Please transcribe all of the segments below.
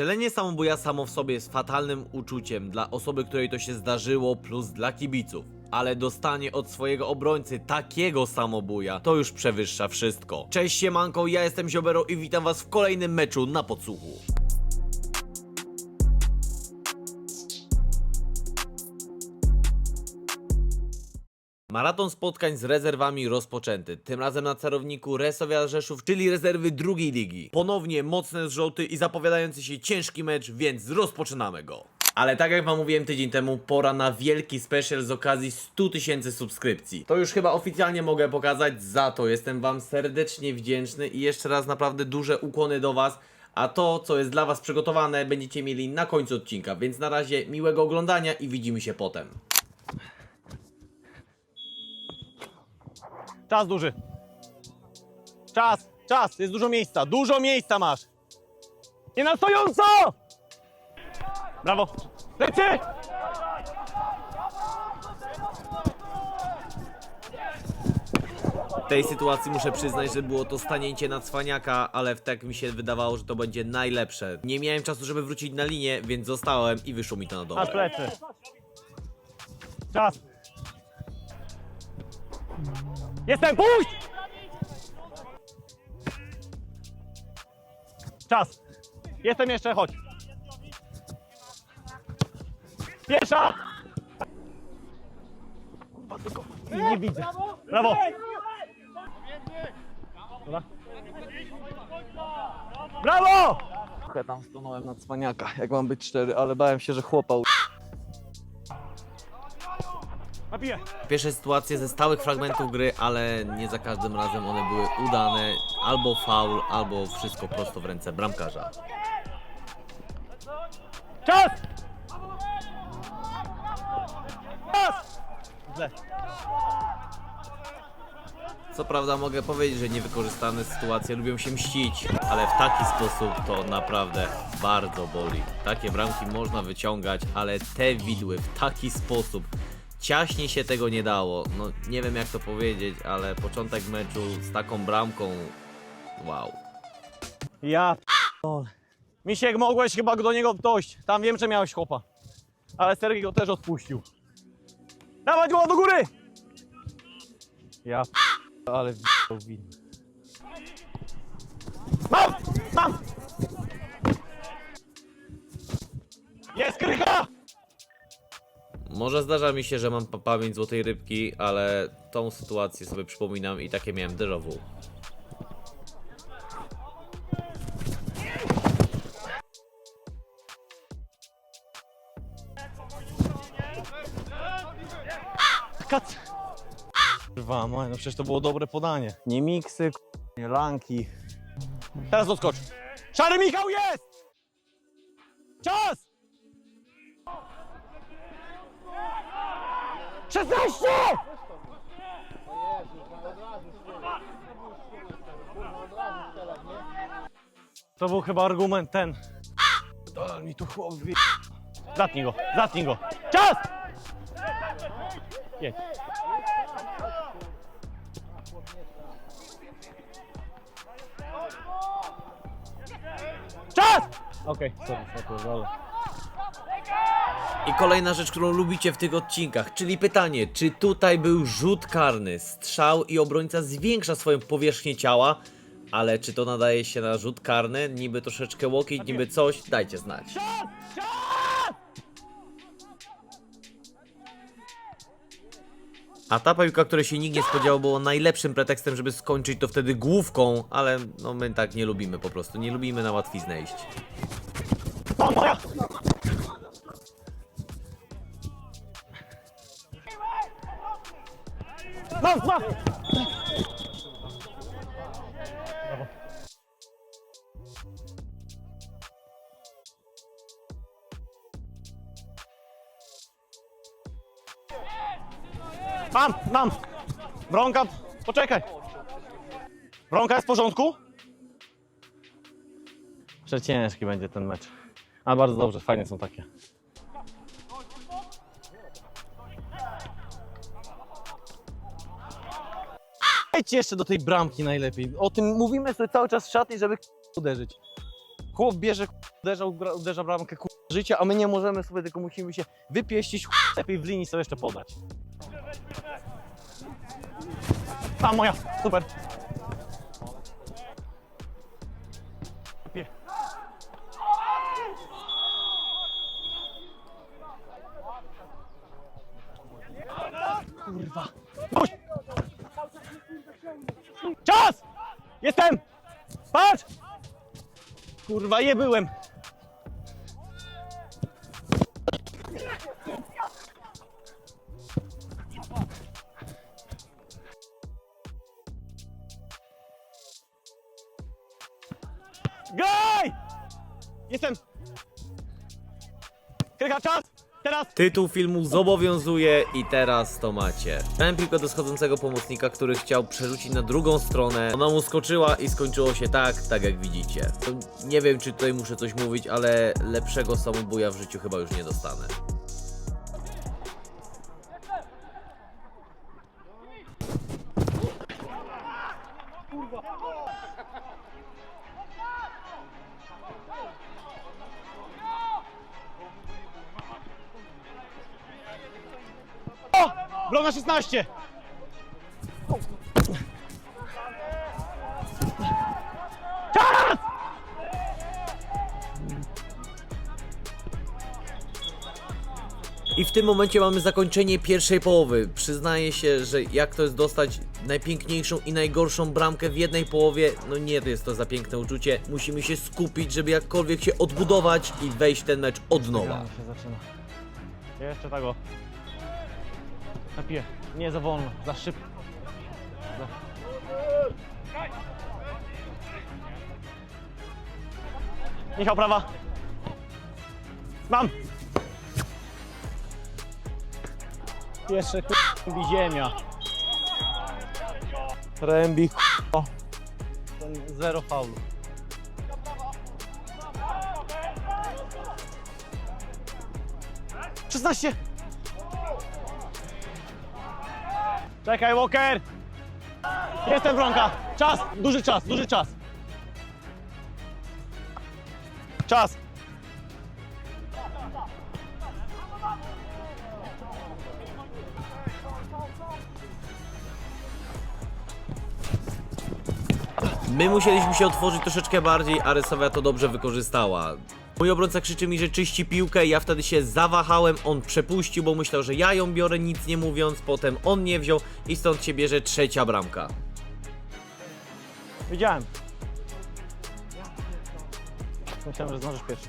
Strzelenie samobuja samo w sobie jest fatalnym uczuciem dla osoby, której to się zdarzyło, plus dla kibiców. Ale dostanie od swojego obrońcy takiego samobuja to już przewyższa wszystko. Cześć siemanko, ja jestem Ziobero i witam was w kolejnym meczu na podsłuchu. Maraton spotkań z rezerwami rozpoczęty. Tym razem na celowniku Resowia Rzeszów, czyli rezerwy drugiej ligi. Ponownie mocne zrzuty i zapowiadający się ciężki mecz, więc rozpoczynamy go. Ale tak jak wam mówiłem tydzień temu, pora na wielki special z okazji 100 tysięcy subskrypcji. To już chyba oficjalnie mogę pokazać, za to jestem wam serdecznie wdzięczny i jeszcze raz naprawdę duże ukłony do was. A to, co jest dla was przygotowane, będziecie mieli na końcu odcinka, więc na razie miłego oglądania i widzimy się potem. Czas duży. Czas, czas, jest dużo miejsca, dużo miejsca masz. Nie na stojąco! Brawo. Lecy! W tej sytuacji muszę przyznać, że było to stanięcie na cwaniaka, ale tak mi się wydawało, że to będzie najlepsze. Nie miałem czasu, żeby wrócić na linię, więc zostałem i wyszło mi to na Masz dobre. plecy. Czas. Jestem, puść! Czas. Jestem jeszcze, chodź. Pierwsza! Kurwa, tylko nie, widzę. Brawo! Dobra. Brawo! Trochę tam stanąłem na cwaniaka, jak mam być szczery, ale bałem się, że chłopa. Pierwsze sytuacje ze stałych fragmentów gry, ale nie za każdym razem one były udane. Albo faul, albo wszystko prosto w ręce bramkarza. Czas! Czas! Źle. Co prawda mogę powiedzieć, że niewykorzystane sytuacje lubią się mścić, ale w taki sposób to naprawdę bardzo boli. Takie bramki można wyciągać, ale te widły w taki sposób ciaśnie się tego nie dało. No nie wiem jak to powiedzieć, ale początek meczu z taką bramką wow. Ja p***dolę. Misiek, mogłeś chyba do niego dojść. Tam wiem, że miałeś chłopa. Ale Sergiej go też odpuścił. Dawać go do góry! Ja ale win. Mam! Mam! Może zdarza mi się, że mam pa- pamięć złotej rybki, ale tą sytuację sobie przypominam i takie miałem déjà vu. Kac! Kurwa, no przecież to było dobre podanie. Nie miksy, k- nie lanki. Teraz odskocz. Szary Michał jest! Czas! 16! To był chyba argument ten. To mi tu chłop wie... Zatnij go, zatnij go. Czas! Jedź. Czas! Okej, sorry, sorry, ale... I kolejna rzecz, którą lubicie w tych odcinkach, czyli pytanie, czy tutaj był rzut karny, strzał i obrońca zwiększa swoją powierzchnię ciała, ale czy to nadaje się na rzut karny, niby troszeczkę łokieć, niby coś, dajcie znać. A ta piłka, której się nikt nie spodziewał, było najlepszym pretekstem, żeby skończyć to wtedy główką, ale no my tak nie lubimy po prostu, nie lubimy na łatwiznę iść. Brawo. Mam, mam! Bronka, poczekaj! Bronka jest w porządku? Przeciężki będzie ten mecz. A bardzo dobrze, fajnie są takie. Jeszcze do tej bramki najlepiej. O tym mówimy sobie cały czas w szatni, żeby uderzyć. Chłop bierze, uderza, uderza bramkę życia, a my nie możemy sobie, tylko musimy się wypieścić, lepiej w linii sobie jeszcze podać. A moja, super. Kurwa. Puść! Czas! Jestem! Patrz! Kurwa, je byłem. Graj! Jestem! Krycha, czas! Teraz! Tytuł filmu zobowiązuje i teraz to macie. Miałem piłkę do schodzącego pomocnika, który chciał przerzucić na drugą stronę. Ona mu skoczyła i skończyło się tak, tak jak widzicie. Nie wiem, czy tutaj muszę coś mówić, ale lepszego samobuja w życiu chyba już nie dostanę. 15. Czas! I w tym momencie mamy zakończenie pierwszej połowy. Przyznaję się, że jak to jest dostać najpiękniejszą i najgorszą bramkę w jednej połowie, no nie to jest to za piękne uczucie. Musimy się skupić, żeby jakkolwiek się odbudować i wejść w ten mecz od nowa. Jeszcze tak tego. Napiję. Nie za wolno, za szybko. Za... Michał, prawa. Mam. Jeszcze k***bi ziemia. Rębi k***o. Ten zero faulu. Szesnaście. Czekaj, Walker! Jestem bronka! Czas! Duży czas, duży czas! Czas! My musieliśmy się otworzyć troszeczkę bardziej, a Rysowia to dobrze wykorzystała. Mój obrońca krzyczy mi, że czyści piłkę, ja wtedy się zawahałem, on przepuścił, bo myślał, że ja ją biorę, nic nie mówiąc, potem on nie wziął i stąd się bierze trzecia bramka. Widziałem. Myślałem, że zdążysz pierwszy.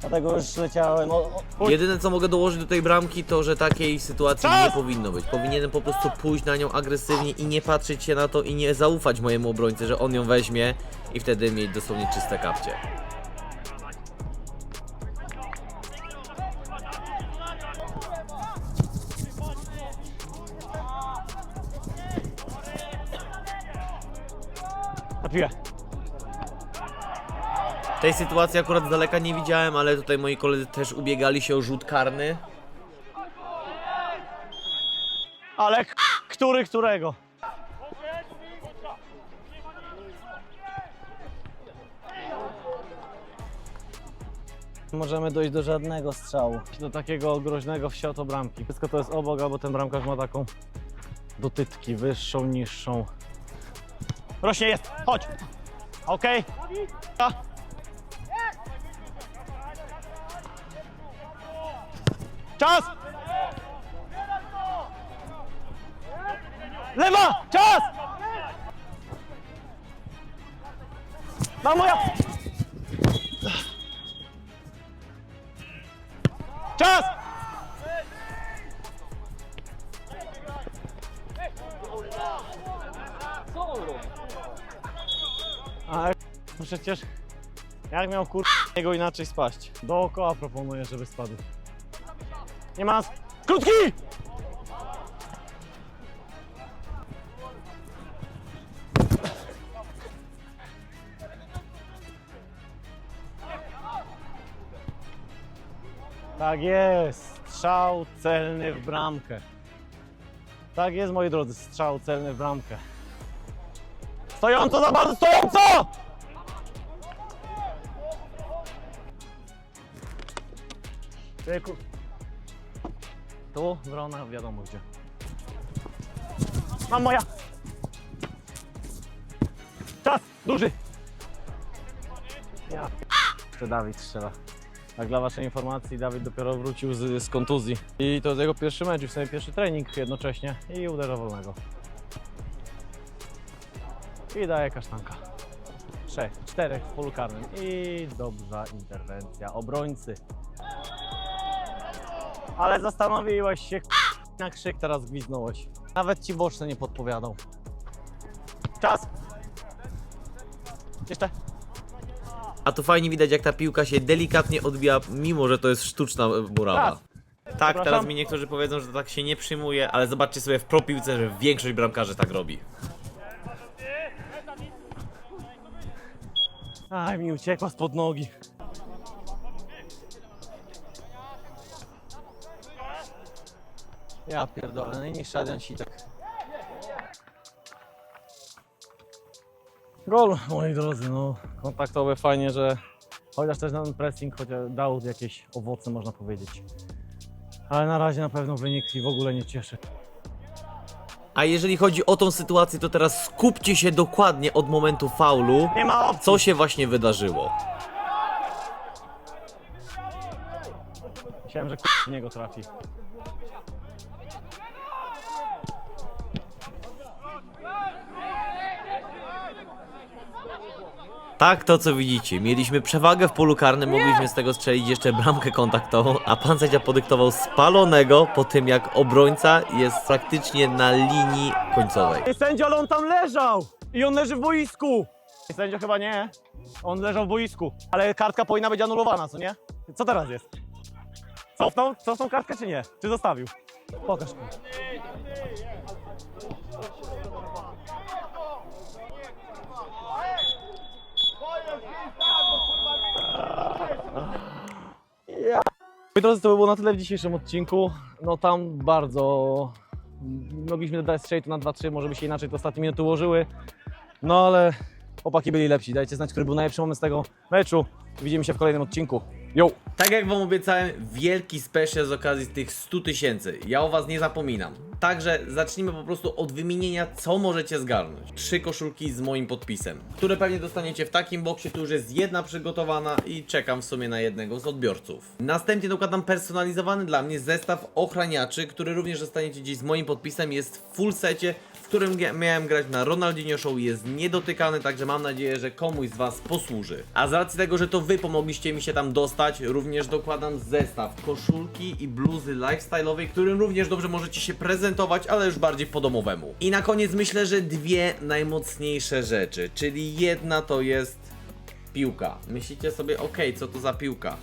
Dlatego już leciałem. O, o, Jedyne co mogę dołożyć do tej bramki to, że takiej sytuacji nie powinno być. Powinienem po prostu pójść na nią agresywnie i nie patrzeć się na to i nie zaufać mojemu obrońcy, że on ją weźmie i wtedy mieć dosłownie czyste kapcie. Tej sytuacji akurat z daleka nie widziałem, ale tutaj moi koledzy też ubiegali się o rzut karny. Ale który którego? Możemy dojść do żadnego strzału. Do takiego groźnego w światło bramki. Wszystko to jest obok, albo ten bramkarz ma taką dotytki, wyższą, niższą. Rośnie jest, chodź! Okej. A. Czas! Lewa! Czas! Mam moja! Czas! A no przecież jak miał kur... jego inaczej spaść? Dookoła proponuję, żeby spadł. Nie ma. Krótki! Tak jest. Strzał celny w bramkę. Tak jest, moi drodzy, strzał celny w bramkę. Stojąco za bardzo, stojąco! Człowieku, tu, wrona, wiadomo gdzie. Mam moja! Czas! Duży! Ja p- Dawid strzela. Tak dla waszej informacji, Dawid dopiero wrócił z, z kontuzji. I to jest jego pierwszy mecz, w sobie pierwszy trening jednocześnie. I uderza wolnego. I daje kasztanka. Trzech, czterech w polu karnym. I dobra interwencja obrońcy. Ale zastanowiłeś się, k- na krzyk teraz gwizdnąłeś. Nawet ci boczny nie podpowiadał. Czas! Jeszcze? A tu fajnie widać, jak ta piłka się delikatnie odbija, mimo że to jest sztuczna murawa. Tak, teraz Przepraszam. mi niektórzy powiedzą, że tak się nie przyjmuje, ale zobaczcie sobie w pro piłce, że większość bramkarzy tak robi. Aj, mi uciekła spod nogi. Ja pierdolę, najniższy Adrian Sitek. Gol, moi drodzy, no kontaktowe fajnie, że chociaż też ten pressing chociaż dał jakieś owoce, można powiedzieć. Ale na razie na pewno wynik i w ogóle nie cieszy. A jeżeli chodzi o tą sytuację, to teraz skupcie się dokładnie od momentu faulu, Nie ma opcji. co się właśnie wydarzyło. Myślałem, że k- w niego trafi. Tak, to co widzicie. Mieliśmy przewagę w polu karnym, mogliśmy z tego strzelić jeszcze bramkę kontaktową, a pan sędzia podyktował spalonego po tym jak obrońca jest praktycznie na linii końcowej. Ej, ale on tam leżał! I on leży w boisku! Ej, chyba nie. On leżał w boisku. Ale kartka powinna być anulowana, co nie? Co teraz jest? Cofnął? Cofnął kartkę czy nie? Czy zostawił? Pokaż. Moi drodzy, to by było na tyle w dzisiejszym odcinku. No tam bardzo mogliśmy dać strzelić to na 2-3, może by się inaczej te ostatnie minuty ułożyły. No ale chłopaki byli lepsi. Dajcie znać, który był najlepszy moment z tego meczu. Widzimy się w kolejnym odcinku. Yo! Tak jak wam obiecałem, wielki special z okazji tych 100 tysięcy. Ja o was nie zapominam. Także zacznijmy po prostu od wymienienia, co możecie zgarnąć. Trzy koszulki z moim podpisem, które pewnie dostaniecie w takim boksie. Tu już jest jedna przygotowana i czekam w sumie na jednego z odbiorców. Następnie dokładam personalizowany dla mnie zestaw ochraniaczy, który również dostaniecie dziś z moim podpisem. Jest w full secie, w którym miałem grać na Ronaldinho Show jest niedotykany, także mam nadzieję, że komuś z Was posłuży. A z racji tego, że to Wy pomogliście mi się tam dostać, również dokładam zestaw koszulki i bluzy lifestyle'owej, którym również dobrze możecie się prezentować, ale już bardziej po domowemu. I na koniec myślę, że dwie najmocniejsze rzeczy, czyli jedna to jest piłka. Myślicie sobie, ok, co to za piłka?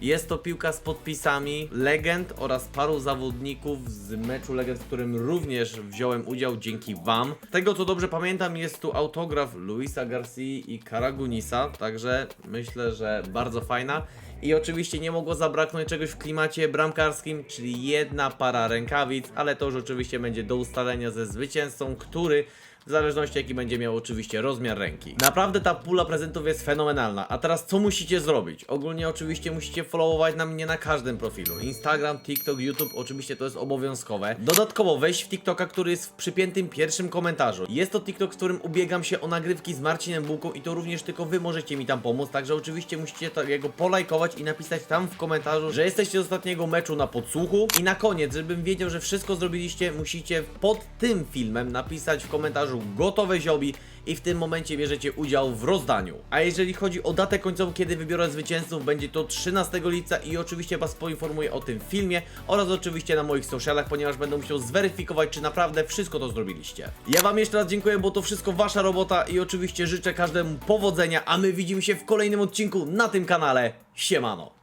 Jest to piłka z podpisami legend oraz paru zawodników z meczu legend, w którym również wziąłem udział dzięki Wam. Tego co dobrze pamiętam, jest tu autograf Luisa Garcia i Karagunisa, także myślę, że bardzo fajna. I oczywiście nie mogło zabraknąć czegoś w klimacie bramkarskim, czyli jedna para rękawic, ale to już oczywiście będzie do ustalenia ze zwycięzcą, który w zależności jaki będzie miał oczywiście rozmiar ręki. Naprawdę ta pula prezentów jest fenomenalna. A teraz co musicie zrobić? Ogólnie oczywiście musicie followować na mnie na każdym profilu. Instagram, TikTok, YouTube, oczywiście to jest obowiązkowe. Dodatkowo wejść w TikToka, który jest w przypiętym pierwszym komentarzu. Jest to TikTok, w którym ubiegam się o nagrywki z Marcinem Bułką i to również tylko wy możecie mi tam pomóc, także oczywiście musicie to jego polajkować i napisać tam w komentarzu, że jesteście z ostatniego meczu na podsłuchu. I na koniec, żebym wiedział, że wszystko zrobiliście, musicie pod tym filmem napisać w gotowe ziobi i w tym momencie bierzecie udział w rozdaniu. A jeżeli chodzi o datę końcową, kiedy wybiorę zwycięzców, będzie to 13 lipca i oczywiście Was poinformuję o tym filmie oraz oczywiście na moich socialach, ponieważ będę musiał zweryfikować, czy naprawdę wszystko to zrobiliście. Ja Wam jeszcze raz dziękuję, bo to wszystko Wasza robota i oczywiście życzę każdemu powodzenia, a my widzimy się w kolejnym odcinku na tym kanale. Siemano!